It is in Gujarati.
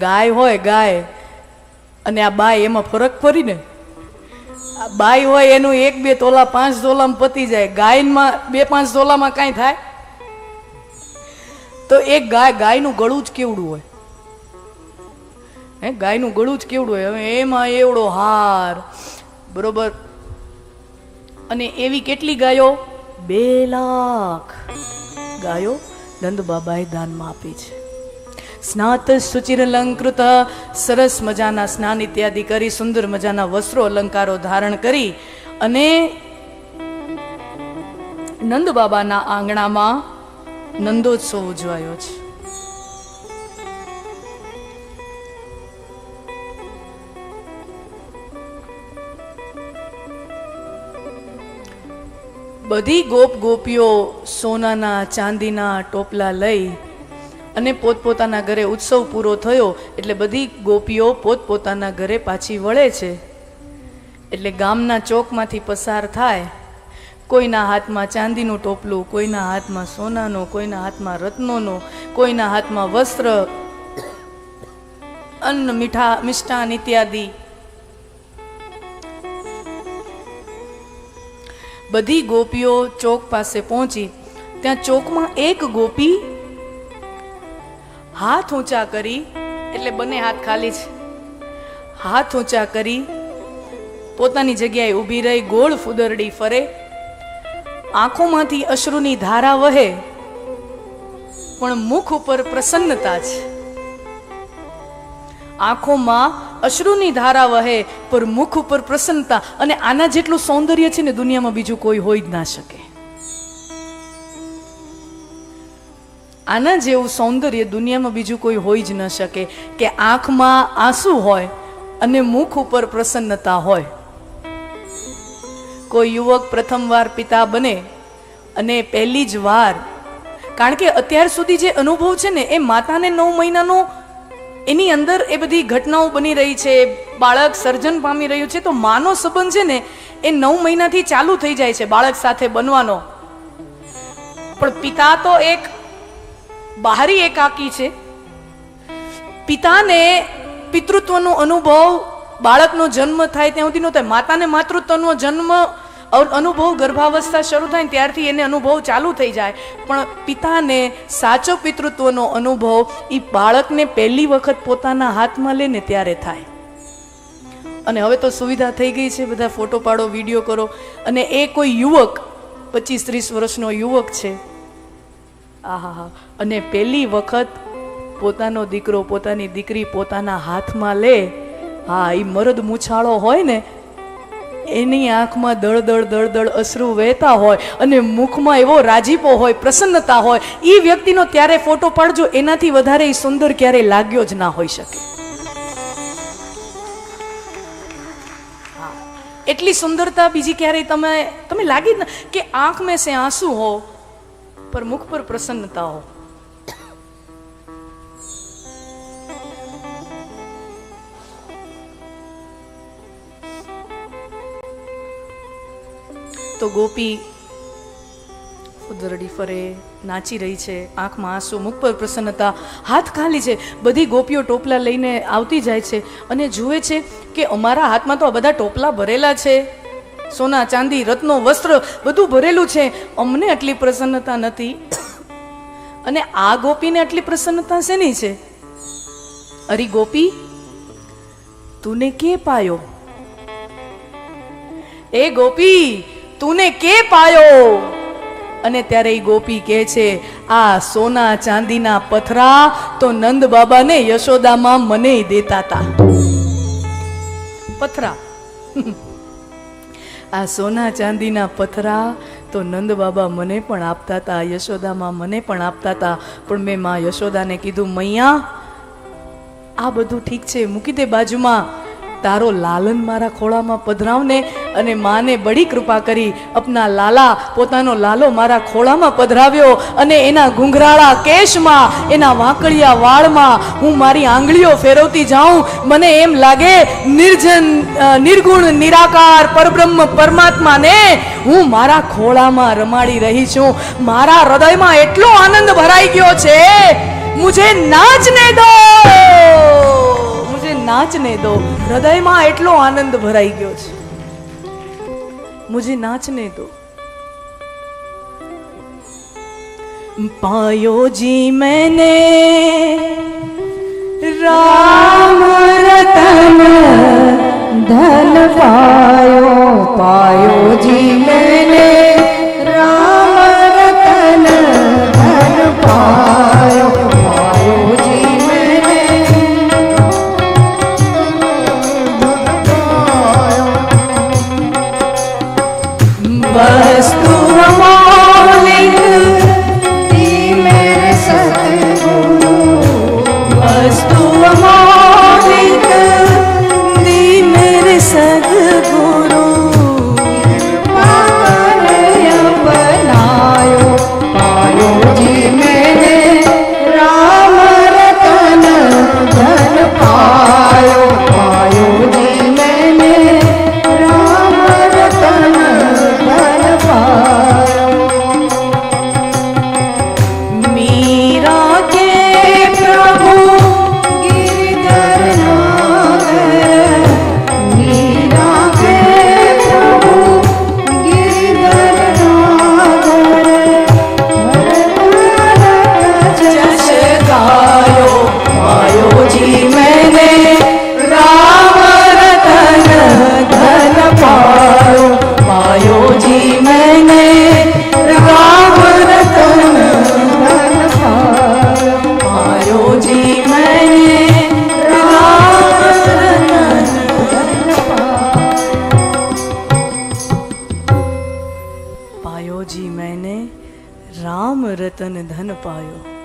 ગાય હોય ગાય, અને આ બાય એમાં ફરક ફરી ને બાય હોય એનું એક બે તોલા પાંચ તોલામાં પતી જાય. ગાયમાં બે પાંચ તોલામાં કાંઈ થાય? તો એક ગાય ગાયનું ગળું જ કેવડું હોય. હે, ગાયનું ગળું જ કેવડું હોય. હવે એમાં એવડો હાર. બરોબર? અને એવી કેટલી ગાયો? બે લાખ ગાયો નંદ બાબાએ દાનમાં આપી છે. સ્નાત સુચિર અલંકૃત સરસ મજાના સ્નાન ઇત્યાદિ કરી, સુંદર મજાના વસ્ત્રો અલંકારો ધારણ કરી અને નંદ બાબાના આંગણામાં નંદોત્સવ ઉજવાયો છે. બધી ગોપ ગોપીઓ સોનાના ચાંદીના ટોપલા લઈ અને પોતપોતાના ઘરે ઉત્સવ પૂરો થયો એટલે બધી ગોપીઓ પોતપોતાના ઘરે પાછી વળે છે. એટલે ગામના ચોકમાંથી પસાર થાય. કોઈના હાથમાં ચાંદીનું ટોપલું, કોઈના હાથમાં સોનાનો, કોઈના હાથમાં રત્નોનો, કોઈના હાથમાં વસ્ત્ર, અન્ન, મીઠા મિષ્ટાન ઇત્યાદિ. બધી ગોપીઓ ચોક પાસે પહોંચી. ત્યાં ચોકમાં એક ગોપી હાથ ઊંચા કરી, એટલે બંને હાથ ખાલી છે. હાથ ઊંચા કરી, પોતાની જગ્યાએ ઊભી રહી, ગોળ ફુદરડી ફરે. આંખોમાંથી અશ્રુની ધારા વહે, પણ મુખ ઉપર પ્રસન્નતા છે. આંખોમાં અશ્રુની ધારા વહે પર મુખ ઉપર પ્રસન્નતા, અને આના જેટલું સૌંદર્ય છે ને દુનિયામાં બીજું કોઈ હોઈ જ ના શકે. આના જેવું સૌંદર્ય દુનિયામાં બીજું કોઈ હોઈ જ ન શકે કે આંખમાં આંસુ હોય અને મુખ ઉપર પ્રસન્નતા હોય. કોઈ યુવક પ્રથમવાર પિતા બને અને પહેલી જ વાર, કારણ કે અત્યાર સુધી જે અનુભવ છે ને એ માતાને નવ મહિનાનો, એની અંદર એ બધી ઘટનાઓ બની રહી છે, બાળક સર્જન પામી રહ્યું છે, તો માનો સંબંધ છે ને એ નવ મહિનાથી ચાલુ થઈ જાય છે બાળક સાથે બનવાનો. પણ પિતા તો એક બહારી એકાકી છે. પિતાને પિતૃત્વનો અનુભવ, બાળકનો જન્મ થાય ત્યાં સુધી ન થાય, માતાને માતૃત્વનો જન્મ અનુભવ ગર્ભાવસ્થા શરૂ થાય ને ત્યારથી એને અનુભવ ચાલુ થઈ જાય. પણ પિતાને સાચો પિતૃત્વનો અનુભવ એ બાળકને પહેલી વખત પોતાના હાથમાં લે ને ત્યારે થાય. અને હવે તો સુવિધા થઈ ગઈ છે, બધા ફોટો પાડો, વીડિયો કરો. અને એ કોઈ યુવક પચીસ ત્રીસ વર્ષનો યુવક છે આહાહા. અને પહેલી વખત પોતાનો દીકરો, પોતાની દીકરી પોતાના હાથમાં લે, હા એ મરદ મૂછાળો હોય ને, એની આંખમાં દળદળ દળદળ અશ્રુ વહેતા હોય અને મુખમાં એવો રાજીપો હોય, પ્રસન્નતા હોય એ વ્યક્તિનો ત્યારે ફોટો પાડજો, એનાથી વધારે એ સુંદર ક્યારેય લાગ્યો જ ના હોઈ શકે. એટલી સુંદરતા બીજી ક્યારેય તમે તમે લાગી જ ના, કે આંખ મેં સે આંસુ હો પર મુખ પર પ્રસન્નતા હો તો ગોપી ઉદરડી ફરે, નાચી રહી છે, આંખમાં આંસુ, મુખ પર પ્રસન્નતા, હાથ ખાલી છે, બધી ગોપીઓ ટોપલા લઈને આવતી જાય છે અને જુએ છે કે અમારા હાથમાં તો આ બધા ટોપલા ભરેલા છે. સોના, ચાંદી, રત્નો, વસ્ત્ર બધું ભરેલું છે. અમને આટલી પ્રસન્નતા નથી. અને આ ગોપીને આટલી પ્રસન્નતા શેની છે? અરે ગોપી, તુને કે પાયો? એ ગોપી, તુને કે પાયો? અને ત્યારે એ ગોપી કહે છે, આ સોના, ચાંદીના પથરા તો નંદ બાબાને યશોદામાં મને દેતા હતા પથરા. આ સોના ચાંદીના પથરા તો નંદ બાબા મને પણ આપતા હતા યશોદામાં મને પણ આપતા હતા પણ મેં મા યશોદાને કીધું, મૈયા, આ બધું ઠીક છે, મૂકી દે બાજુમાં. તારો લાલન મારા ખોળામાં પધરાવને અને માને બડી કૃપા કરી અપના લાલા પોતાનો લાલો મારા ખોળામાં પધરાવ્યો અને એના ઘૂંઘરાળા કેશમાં, એના વાંકડિયા વાળમાં હું મારી આંગળીઓ ફેરવતી જાઉં. મને એમ લાગે, નિર્જન નિર્ગુણ, નિરાકાર, પરબ્રહ્મ, પરમાત્માને હું મારા ખોળામાં રમાડી રહી છું. મારા હૃદયમાં એટલો આનંદ ભરાઈ ગયો છે, મુજે નાચને દો! નાચને દો. હૃદયમાં એટલો આનંદ ભરાઈ ગયો છે. મુજે નાચને દો. પાયો જી મેને રામ રતન ધન પાયો પાયો જી મેને apoio.